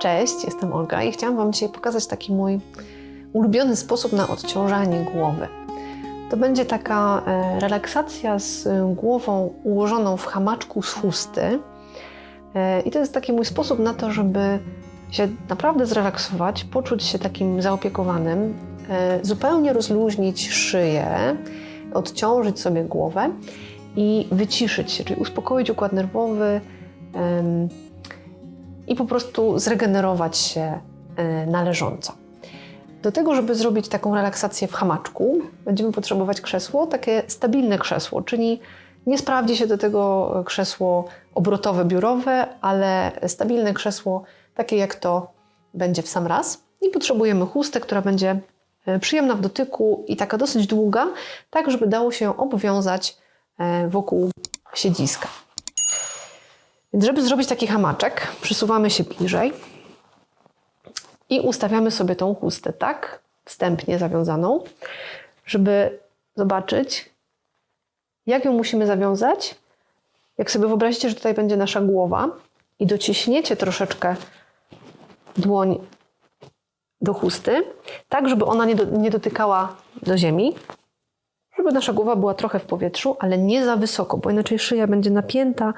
Cześć, jestem Olga i chciałam Wam dzisiaj pokazać taki mój ulubiony sposób na odciążanie głowy. To będzie taka e, relaksacja z głową ułożoną w hamaczku z chusty. E, I to jest taki mój sposób na to, żeby się naprawdę zrelaksować, poczuć się takim zaopiekowanym, e, zupełnie rozluźnić szyję, odciążyć sobie głowę i wyciszyć się, czyli uspokoić układ nerwowy i po prostu zregenerować się e, należąco. Do tego, żeby zrobić taką relaksację w hamaczku, będziemy potrzebować krzesło, takie stabilne krzesło, czyli nie sprawdzi się do tego krzesło obrotowe, biurowe, ale stabilne krzesło, takie jak to będzie w sam raz. I potrzebujemy chustę, która będzie e, przyjemna w dotyku i taka dosyć długa, tak żeby dało się ją obwiązać e, wokół siedziska. Więc żeby zrobić taki hamaczek, przysuwamy się bliżej i ustawiamy sobie tą chustę tak wstępnie zawiązaną, żeby zobaczyć, jak ją musimy zawiązać. Jak sobie wyobrazicie, że tutaj będzie nasza głowa i dociśniecie troszeczkę dłoń do chusty, tak żeby ona nie, do, nie dotykała do ziemi, żeby nasza głowa była trochę w powietrzu, ale nie za wysoko, bo inaczej szyja będzie napięta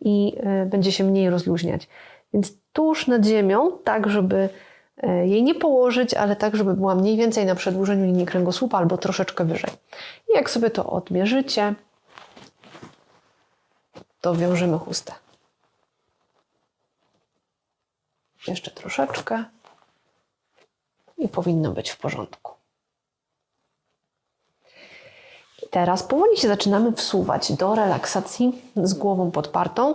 i y, będzie się mniej rozluźniać. Więc tuż nad ziemią, tak żeby y, jej nie położyć, ale tak, żeby była mniej więcej na przedłużeniu linii kręgosłupa albo troszeczkę wyżej. I jak sobie to odmierzycie, to wiążemy chustę. Jeszcze troszeczkę i powinno być w porządku. I teraz powoli się zaczynamy wsuwać do relaksacji z głową podpartą.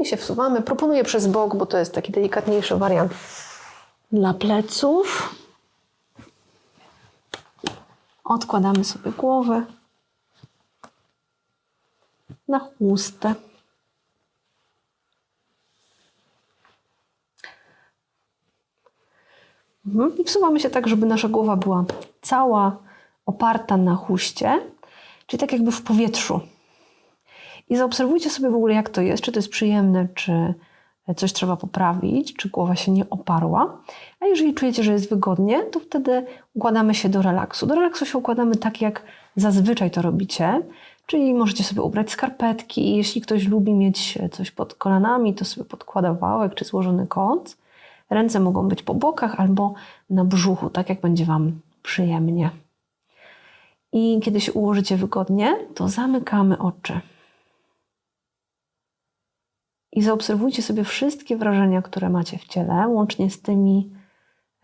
I się wsuwamy. Proponuję przez bok, bo to jest taki delikatniejszy wariant dla pleców. Odkładamy sobie głowę na chustę. Mhm. I wsuwamy się tak, żeby nasza głowa była cała oparta na huście, czyli tak jakby w powietrzu. I zaobserwujcie sobie w ogóle, jak to jest, czy to jest przyjemne, czy coś trzeba poprawić, czy głowa się nie oparła. A jeżeli czujecie, że jest wygodnie, to wtedy układamy się do relaksu. Do relaksu się układamy tak, jak zazwyczaj to robicie, czyli możecie sobie ubrać skarpetki. Jeśli ktoś lubi mieć coś pod kolanami, to sobie podkłada wałek czy złożony koc. Ręce mogą być po bokach albo na brzuchu, tak jak będzie Wam przyjemnie. I kiedy się ułożycie wygodnie, to zamykamy oczy. I zaobserwujcie sobie wszystkie wrażenia, które macie w ciele, łącznie z tymi,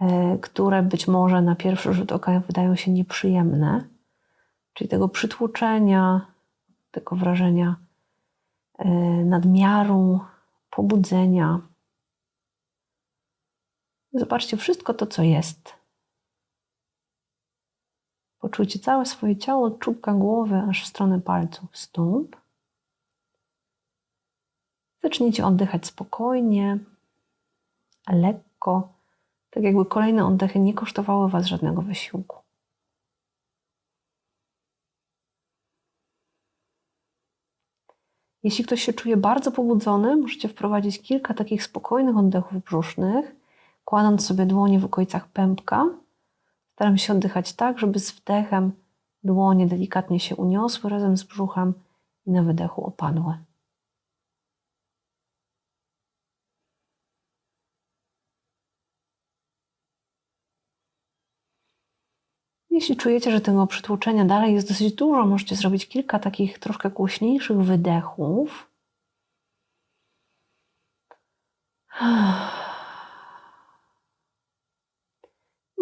e, które być może na pierwszy rzut oka wydają się nieprzyjemne, czyli tego przytłoczenia, tego wrażenia e, nadmiaru, pobudzenia. Zobaczcie wszystko to, co jest. Poczujcie całe swoje ciało od czubka głowy aż w stronę palców stóp. Zacznijcie oddychać spokojnie, lekko, tak jakby kolejne oddechy nie kosztowały Was żadnego wysiłku. Jeśli ktoś się czuje bardzo pobudzony, możecie wprowadzić kilka takich spokojnych oddechów brzusznych, kładąc sobie dłonie w okolicach pępka. Staram się oddychać tak, żeby z wdechem dłonie delikatnie się uniosły razem z brzuchem i na wydechu opadły. Jeśli czujecie, że tego przytłoczenia dalej jest dosyć dużo, możecie zrobić kilka takich troszkę głośniejszych wydechów.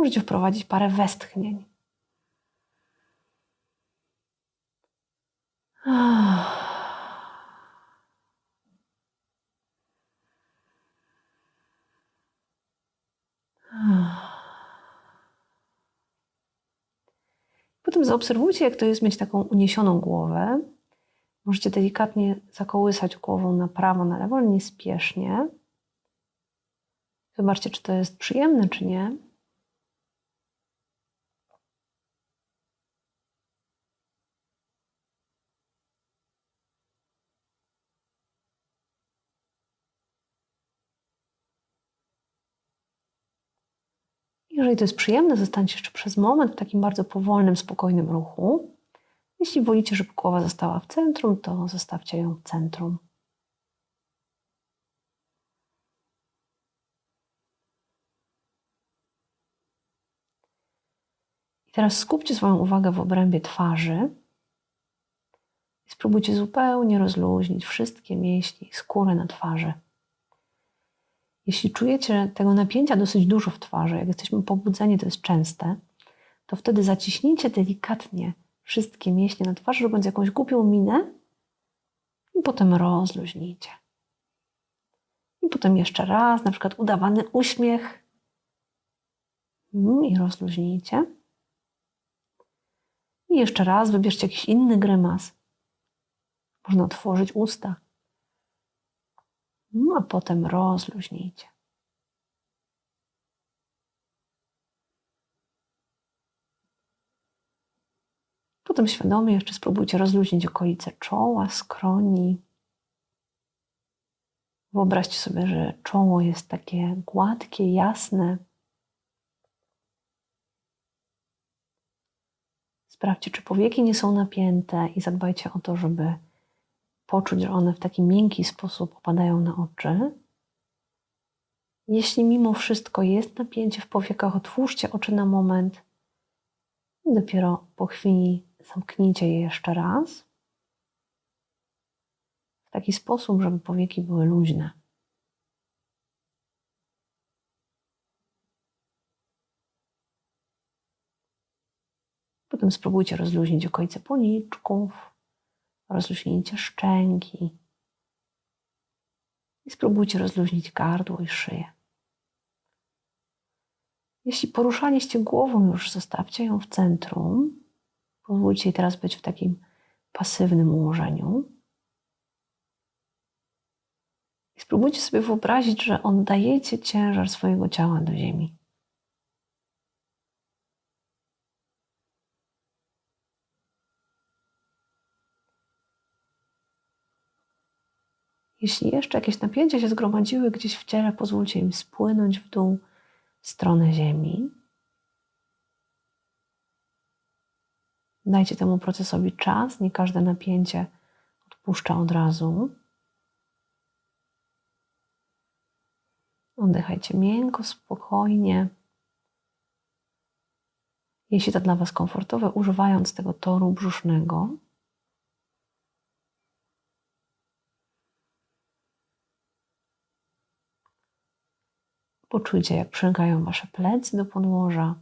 Możecie wprowadzić parę westchnień. Potem zaobserwujcie, jak to jest mieć taką uniesioną głowę. Możecie delikatnie zakołysać głową na prawo, na lewo, ale niespiesznie. Zobaczcie, czy to jest przyjemne, czy nie. Jeżeli to jest przyjemne, zostańcie jeszcze przez moment w takim bardzo powolnym, spokojnym ruchu. Jeśli wolicie, żeby głowa została w centrum, to zostawcie ją w centrum. I teraz skupcie swoją uwagę w obrębie twarzy i spróbujcie zupełnie rozluźnić wszystkie mięśnie i skórę na twarzy. Jeśli czujecie tego napięcia dosyć dużo w twarzy, jak jesteśmy pobudzeni, to jest częste, to wtedy zaciśnijcie delikatnie wszystkie mięśnie na twarzy, robiąc jakąś głupią minę i potem rozluźnijcie. I potem jeszcze raz, na przykład udawany uśmiech mm, i rozluźnijcie. I jeszcze raz wybierzcie jakiś inny grymas. Można otworzyć usta. No, a potem rozluźnijcie. Potem świadomie jeszcze spróbujcie rozluźnić okolice czoła, skroni. Wyobraźcie sobie, że czoło jest takie gładkie, jasne. Sprawdźcie, czy powieki nie są napięte i zadbajcie o to, żeby poczuć, że one w taki miękki sposób opadają na oczy. Jeśli mimo wszystko jest napięcie w powiekach, otwórzcie oczy na moment i dopiero po chwili zamknijcie je jeszcze raz. W taki sposób, żeby powieki były luźne. Potem spróbujcie rozluźnić okolice policzków, rozluźnijcie szczęki i spróbujcie rozluźnić gardło i szyję. Jeśli poruszaliście głową, już zostawcie ją w centrum. Pozwólcie jej teraz być w takim pasywnym ułożeniu. I spróbujcie sobie wyobrazić, że oddajecie ciężar swojego ciała do ziemi. Jeśli jeszcze jakieś napięcia się zgromadziły gdzieś w ciele, pozwólcie im spłynąć w dół w stronę ziemi. Dajcie temu procesowi czas, nie każde napięcie odpuszcza od razu. Oddychajcie miękko, spokojnie. Jeśli to dla Was komfortowe, używając tego toru brzusznego. Poczujcie, jak przylgają Wasze plecy do podłoża,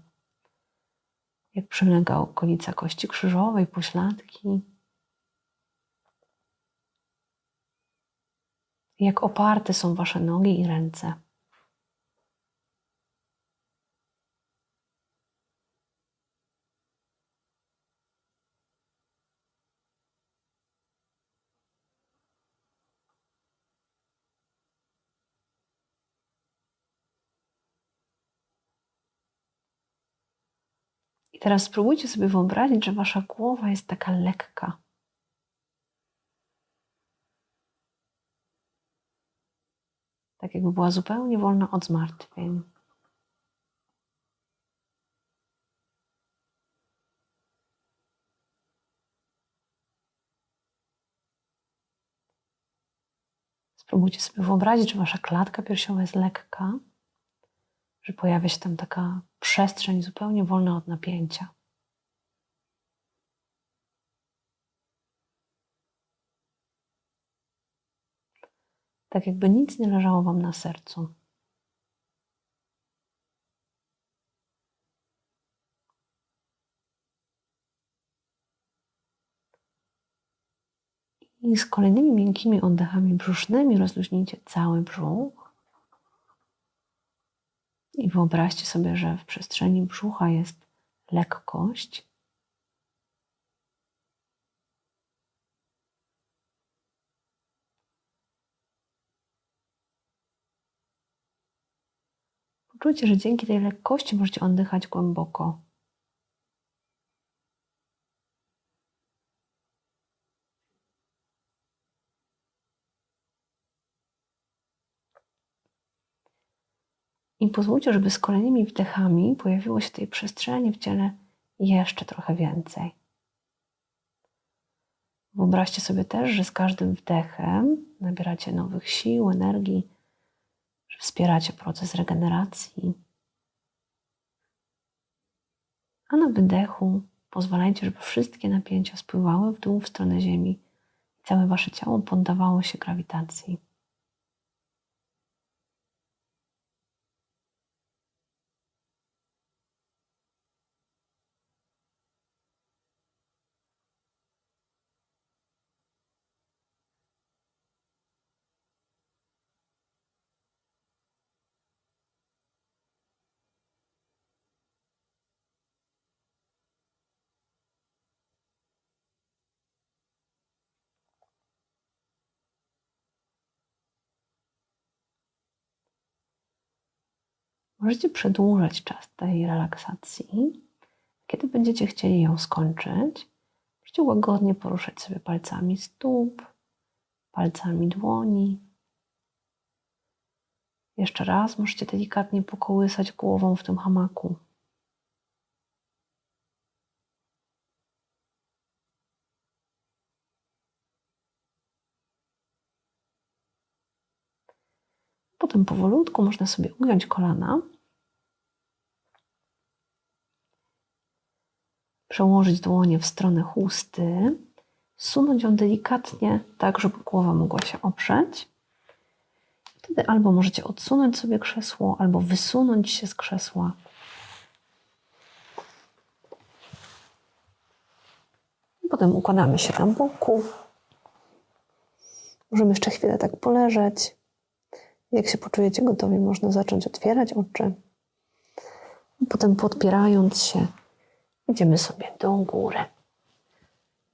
jak przylega okolica kości krzyżowej, pośladki. Jak oparte są Wasze nogi i ręce. Teraz spróbujcie sobie wyobrazić, że wasza głowa jest taka lekka. Tak jakby była zupełnie wolna od zmartwień. Spróbujcie sobie wyobrazić, że wasza klatka piersiowa jest lekka że pojawia się tam taka przestrzeń zupełnie wolna od napięcia. Tak jakby nic nie leżało Wam na sercu. I z kolejnymi miękkimi oddechami brzusznymi rozluźnijcie cały brzuch. I wyobraźcie sobie, że w przestrzeni brzucha jest lekkość. Poczujcie, że dzięki tej lekkości możecie oddychać głęboko. I pozwólcie, żeby z kolejnymi wdechami pojawiło się tej przestrzeni w ciele jeszcze trochę więcej. Wyobraźcie sobie też, że z każdym wdechem nabieracie nowych sił, energii, że wspieracie proces regeneracji. A na wydechu pozwalajcie, żeby wszystkie napięcia spływały w dół w stronę Ziemi i całe wasze ciało poddawało się grawitacji. Możecie przedłużać czas tej relaksacji. Kiedy będziecie chcieli ją skończyć, możecie łagodnie poruszać sobie palcami stóp, palcami dłoni. Jeszcze raz możecie delikatnie pokołysać głową w tym hamaku. Potem powolutku można sobie ugiąć kolana, przełożyć dłonie w stronę chusty, sunąć ją delikatnie, tak żeby głowa mogła się oprzeć. Wtedy albo możecie odsunąć sobie krzesło, albo wysunąć się z krzesła. Potem układamy się na boku. Możemy jeszcze chwilę tak poleżeć. Jak się poczujecie gotowi, można zacząć otwierać oczy. Potem podpierając się, idziemy sobie do góry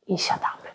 i siadamy.